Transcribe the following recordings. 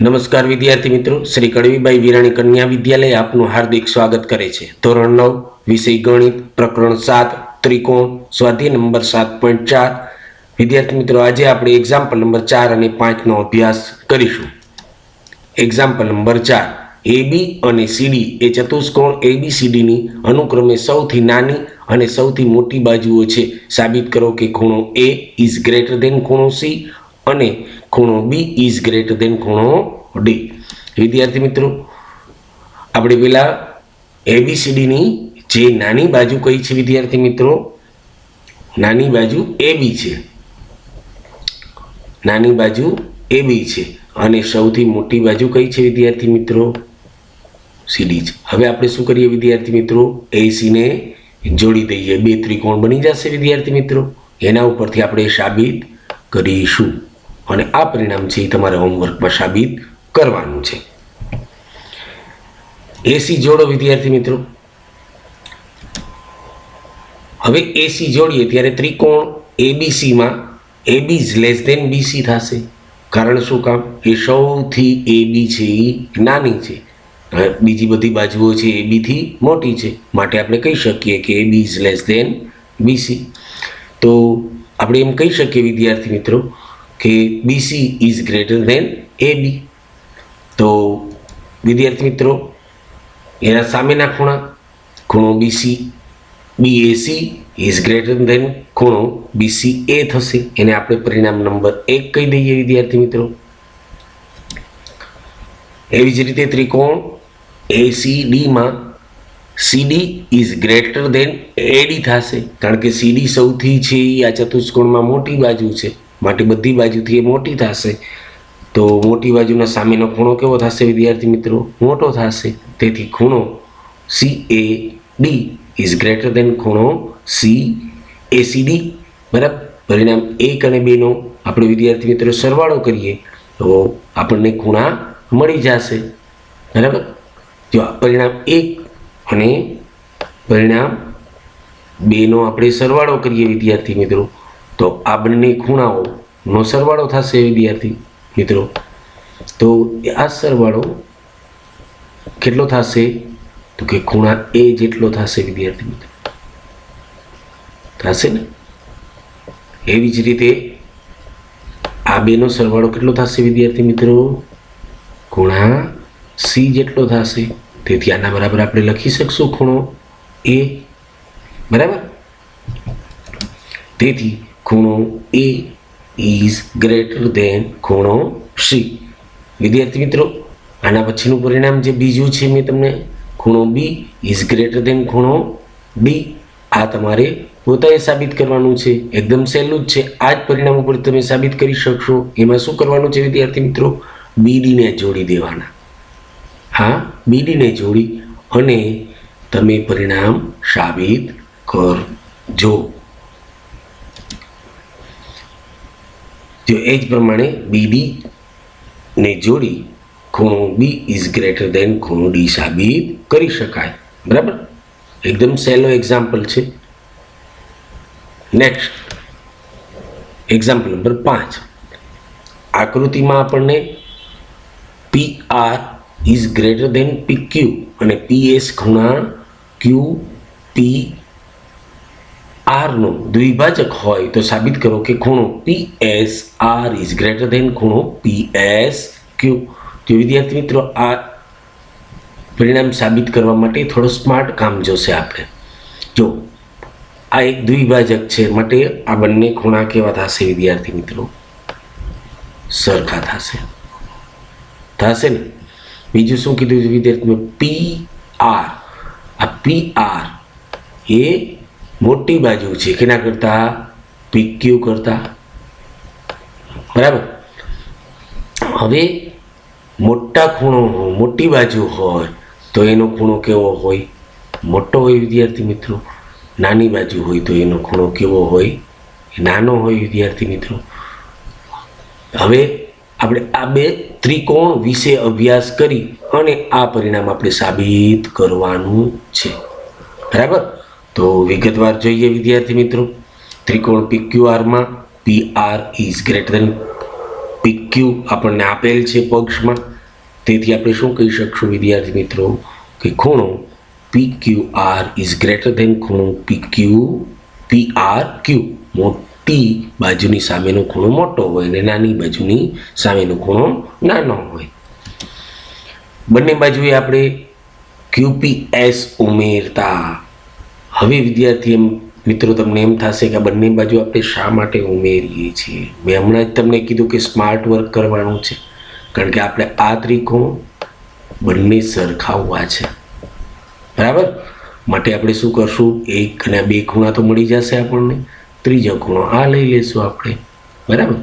નમસ્કાર વિદ્યાર્થી મિત્રો, શ્રી કડવીબાઈ વિરાણી કન્યા વિદ્યાલય આપનું હાર્દિક સ્વાગત કરે છે. ધોરણ નવ, વિષય ગણિત, પ્રકરણ સાત, ત્રિકોણ, સ્વાધ્યાય નંબર સાત પોઈન્ટ ચાર. વિદ્યાર્થી મિત્રો, આજે આપણે એક્ઝામ્પલ નંબર ચાર અને પાંચનો અભ્યાસ કરીશું. એક્ઝામ્પલ નંબર ચાર એબી અને સીડી એ ચતુષ્કોણ એબીસીડીની અનુક્રમે સૌથી નાની અને સૌથી મોટી બાજુઓ છે. સાબિત કરો કે ખૂણો એ ઇઝ ગ્રેટર દેન ખૂણો સી અને ખૂણો બી ઇઝ ગ્રેટર દેન ખૂણો ડી વિદ્યાર્થી મિત્રો, આપણે પેલા એબીસીડીની જે નાની બાજુ કઈ છે વિદ્યાર્થી મિત્રો? નાની બાજુ એબી છે. નાની બાજુ એબી છે. અને સૌથી મોટી બાજુ કઈ છે વિદ્યાર્થી મિત્રો? સીડી છે. હવે આપણે શું કરીએ વિદ્યાર્થી મિત્રો? એસીને જોડી દઈએ. બે ત્રિકોણ બની જશે વિદ્યાર્થી મિત્રો. એના ઉપરથી આપણે સાબિત કરીશું. અને આ પરિણામ છે એ તમારે હોમવર્કમાં સાબિત કરવાનું છે. એસી જોડો વિદ્યાર્થી મિત્રો. હવે એસી જોડીએ ત્યારે ત્રિકોણ એબીસીમાં AB is less than BC થશે. કારણ શું કામ? એ સૌથી એબી છે એ નાની છે. બીજી બધી બાજુઓ છે એબીથી મોટી છે. માટે આપણે કહી શકીએ કે AB is less than BC તો આપણે એમ કહી શકીએ વિદ્યાર્થી મિત્રો કે BC is greater than B તો વિદ્યાર્થી મિત્રો, એના સામેના ખૂણા, ખૂણો BC BAC is greater than ખૂણો બીસી એ થશે. એને આપણે પરિણામ નંબર એક કહી દઈએ વિદ્યાર્થી મિત્રો. એવી જ રીતે ત્રિકોણ એસીડીમાં CD is greater than AD થશે. કારણ કે સીડી સૌથી છે, એ આ ચતુષ્કોણમાં મોટી બાજુ છે. માટે બધી બાજુથી એ મોટી થશે. તો મોટી બાજુના સામેનો ખૂણો કેવો થશે, વિદ્યાર્થી મિત્રો? મોટો થશે. તેથી ખૂણો C A D is greater than ખૂણો સી એસીડી બરાબર? પરિણામ એક અને બેનો આપણે વિદ્યાર્થી મિત્રો સરવાળો કરીએ, તો આપણને ખૂણા મળી જશે. બરાબર? જો પરિણામ એક અને પરિણામ બેનો આપણે સરવાળો કરીએ વિદ્યાર્થી મિત્રો. તો આ બંને ખૂણાઓનો સરવાળો થશે વિદ્યાર્થી મિત્રો. તો આ સરવાળો કેટલો થશે? તો કે ખૂણા એ જેટલો થશે વિદ્યાર્થી મિત્રો. થશે ને? એવી જ રીતે આ બેનો સરવાળો કેટલો થશે વિદ્યાર્થી મિત્રો? ખૂણા સી જેટલો થશે. તેથી આના બરાબર આપણે લખી શકશું ખૂણો એ. બરાબર? તેથી ખૂણો એ ઇઝ ગ્રેટર દેન ખૂણો સી વિદ્યાર્થી મિત્રો, આના પછીનું પરિણામ જે બીજું છે મેં તમને ખૂણો બી ઇઝ ગ્રેટર દેન ખૂણો ડી આ તમારે પોતાએ સાબિત કરવાનું છે. એકદમ સહેલું જ છે. આ જ પરિણામ ઉપર તમે સાબિત કરી શકશો. એમાં શું કરવાનું છે વિદ્યાર્થી મિત્રો? બીડીને જોડી દેવાના. હા બીડીને જોડી અને તમે પરિણામ સાબિત કરજો. જો એ જ પ્રમાણે બીડી ને જોડી ખૂણો બી ઇઝ ગ્રેટર દેન ખૂણો ડી સાબિત કરી શકાય. બરાબર? એકદમ સહેલો એક્ઝામ્પલ છે. નેક્સ્ટ એક્ઝામ્પલ નંબર પાંચ. આકૃતિમાં આપણને P R is greater than P Q અને પી એસ ખૂણા ક્યુ પી આરનો દ્વિભાજક હોય તો સાબિત કરો કે ખૂણો P S R is greater than ખૂણો પી એસ ક્યુ તો વિદ્યાર્થી મિત્રો, આ પરિણામ સાબિત કરવા માટે થોડો સ્માર્ટ કામ જોશે આપણે. જો, આ એક દ્વિભાજક છે, માટે આ બંને ખૂણા કેવા થશે વિદ્યાર્થી મિત્રો? સરખા થશે. થશે ને? બીજું શું કીધું વિદ્યાર્થી પી આર આ પી આર એ મોટી બાજુ છે. કેના કરતા પીક્યુ કરતા. બરાબર? હવે મોટા ખૂણો મોટી બાજુ હોય, તો એનો ખૂણો કેવો હોય? મોટો હોય વિદ્યાર્થી મિત્રો, નાની બાજુ હોય, તો એનો ખૂણો કેવો હોય? નાનો હોય વિદ્યાર્થી મિત્રો. હવે આપણે આ બે ત્રિકોણ વિશે અભ્યાસ કરી અને આ પરિણામ આપણે સાબિત કરવાનું છે. બરાબર? તો વિગતવાર જોઈએ વિદ્યાર્થી મિત્રો. ત્રિકોણ P Q આરમાં P R is greater than PQ આપણને આપેલ છે પક્ષમાં. તેથી આપણે શું કહી શકશું વિદ્યાર્થી મિત્રો? કે ખૂણો P Q R is greater than ખૂણો P Q P R Q મોટી બાજુની સામેનો ખૂણો મોટો હોય અને નાની બાજુની સામેનો ખૂણો નાનો હોય. બંને બાજુએ આપણે ક્યુપીએસ ઉમેરતા હવે વિદ્યાર્થી એમ, મિત્રો, તમને એમ થશે કે આ બંને બાજુ આપણે શા માટે ઉમેરીએ છીએ? મેં હમણાં જ તમને કીધું કે સ્માર્ટ વર્ક કરવાનું છે. કારણ કે આપણે આ ત્રિકોણ બંને સરખાવવા છે. બરાબર? માટે આપણે શું કરશું? એક અને બે ખૂણા તો મળી જશે આપણને. ત્રીજો ખૂણો આ લઈ લેશું આપણે. બરાબર?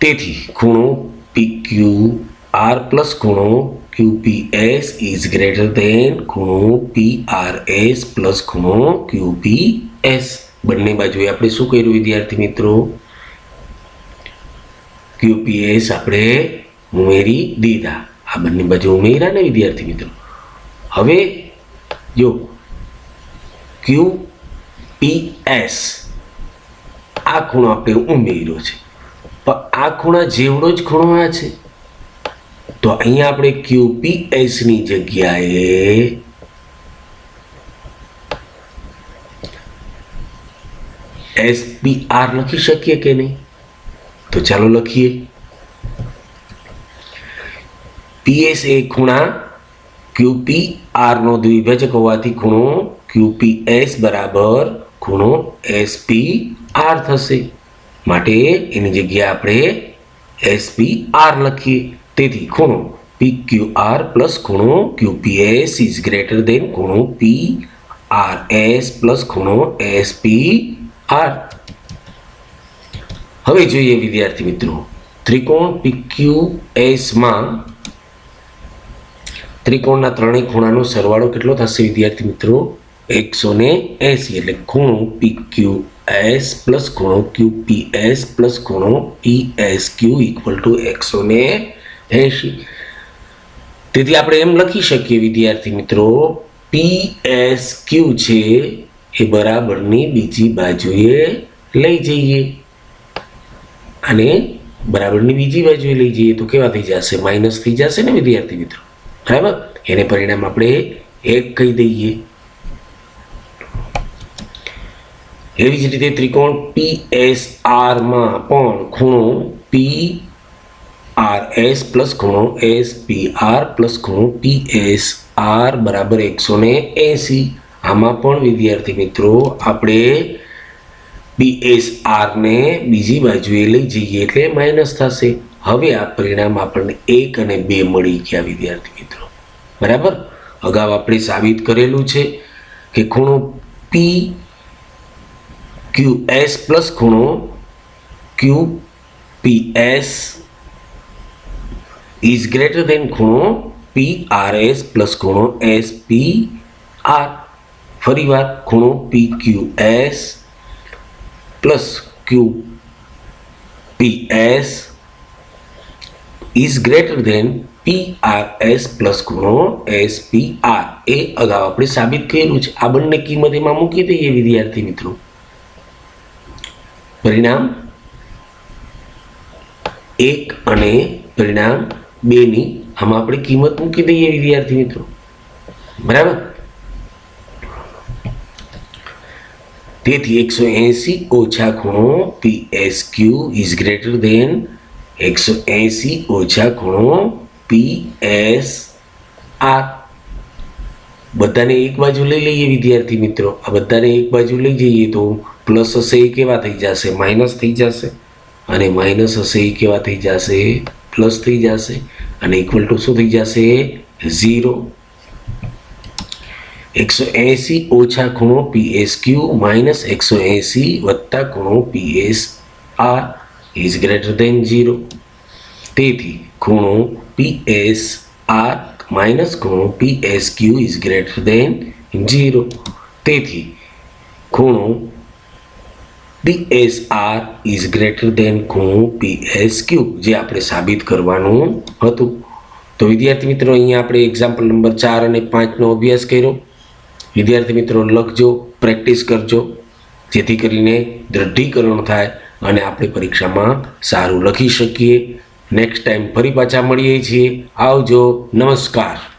તેથી, ખૂણો પી ક્યુ આર પ્લસ ખૂણો ક્યુ is ગ્રેટર દેન ખૂણો એસ પ્લસ ખૂણો QPS બંને બાજુએ આપણે શું કર્યું, વિદ્યાર્થી મિત્રો? ક્યુપીએસ આપણે ઉમેરી દીધા. આ બંને બાજુ ઉમેર્યા ને, વિદ્યાર્થી મિત્રો? હવે જો QPS આ ખૂણો આપણે ઉમેર્યો છે. પણ આ ખૂણા જેવડો જ ખૂણો આ છે. તો અહીંયા આપણે ક્યુપીએસની જગ્યાએ એસપીઆર લખી શકીએ કે નહીં? તો ચાલો લખીએ. પીએસ એ ખૂણા ક્યુપીઆરનો દ્વિભાજક હોવાથી ખૂણો ક્યુપીએસ બરાબર ખૂણો એસપી આર થશે. માટે એની જગ્યાએ આપણે એસપી આર લખીએ. તેથી ખૂણો પી ક્યુ આર પ્લસ ખૂણો QP S is greater than ખૂણો પી આર એસ પ્લસ ખૂણો એસ પી આર હવે જોઈએ વિદ્યાર્થી મિત્રો, ત્રિકોણ પી ક્યુ એસમાં ત્રિકોણના ત્રણેય ખૂણાનો સરવાળો કેટલો થશે વિદ્યાર્થી મિત્રો? એકસો ને એસી, એટલે ખૂણો પી ક્યુ એસ પ્લસ ખૂણો ક્યુ પી એસ પ્લસ ખૂણો P S Q equal to એકસો ને એસી તેથી આપણે એમ લખી શકીએ, વિદ્યાર્થી મિત્રો પી એસ ક્યુ છે એ બરાબરની બીજી બાજુએ લઈ જઈએ. અને બરાબરની બીજી બાજુએ લઈ જઈએ તો કેવા થઈ જશે? માઇનસ થઈ જશે ને, વિદ્યાર્થી મિત્રો? બરાબર? એને પરિણામ આપણે એક કહી દઈએ. એવી જ રીતે ત્રિકોણ પી એસ આરમાં પણ ખૂણો પી આર એસ પ્લસ ખૂણો એસ પી આર પ્લસ ખૂણો પી એસ આર બરાબર એકસો ને એસી. આમાં પણ વિદ્યાર્થી મિત્રો, આપણે બી એસ આરને બીજી બાજુએ લઈ જઈએ એટલે માઇનસ થશે. હવે આ પરિણામ આપણને એક અને બે મળી ગયા વિદ્યાર્થી મિત્રો. બરાબર? અગાઉ આપણે સાબિત કરેલું છે કે ખૂણો પી ક્યુ એસ પ્લસ ખૂણો Q P S is greater than ખૂણો પી આર એસ પ્લસ ખૂણો એસ પી આર ફરીવાર ખૂણો P Q S plus Q P S is greater than P R S plus ખૂણો S P R એ અગાઉ આપણે સાબિત કર્યું છે. આ બંને કિંમત એમાં મૂકી દઈએ વિદ્યાર્થી મિત્રો. પરિણામ એક અને પરિણામ બેની આમાં આપણે કિંમત મૂકી દઈએ વિદ્યાર્થી મિત્રો. બરાબર? તેથી એકસો એસી ઓછા ખૂણો P S Q is greater than એકસો એસી ઓછા ખૂણો પી એસ આર બધાને એક બાજુ લઈ લઈએ વિદ્યાર્થી મિત્રો. આ બધાને એક બાજુ લઈ જઈએ તો પ્લસ હશે એ કેવા થઈ જશે? માઇનસ થઈ જશે. અને માઇનસ હશે એ કેવા થઈ જશે? પ્લસ થઈ જશે અને ઇક્વલ ટુ શું થઈ જશે? ઝીરો એકસો એંસી ઓછા ખૂણો પી એસ ક્યુ માઇનસ એકસો એંસી વત્તા ખૂણો P S R is greater than zero તેથી ખૂણો પી એસ આર માઇનસ ખૂણો P S Q is greater than zero તેથી ખૂણો P S R is greater than ખૂણો પી એસ ક્યુ જે આપણે સાબિત કરવાનું હતું. તો વિદ્યાર્થી મિત્રો, અહીંયા આપણે એક્ઝામ્પલ નંબર ચાર અને પાંચનો અભ્યાસ કર્યો. વિદ્યાર્થી મિત્રો, લખજો પ્રેક્ટિસ કરજો, જેથી કરીને દૃઢીકરણ થાય અને આપણે પરીક્ષામાં સારું લખી શકીએ. નેક્સ્ટ ટાઈમ ફરી પાછા મળીએ છીએ. આવજો. નમસ્કાર.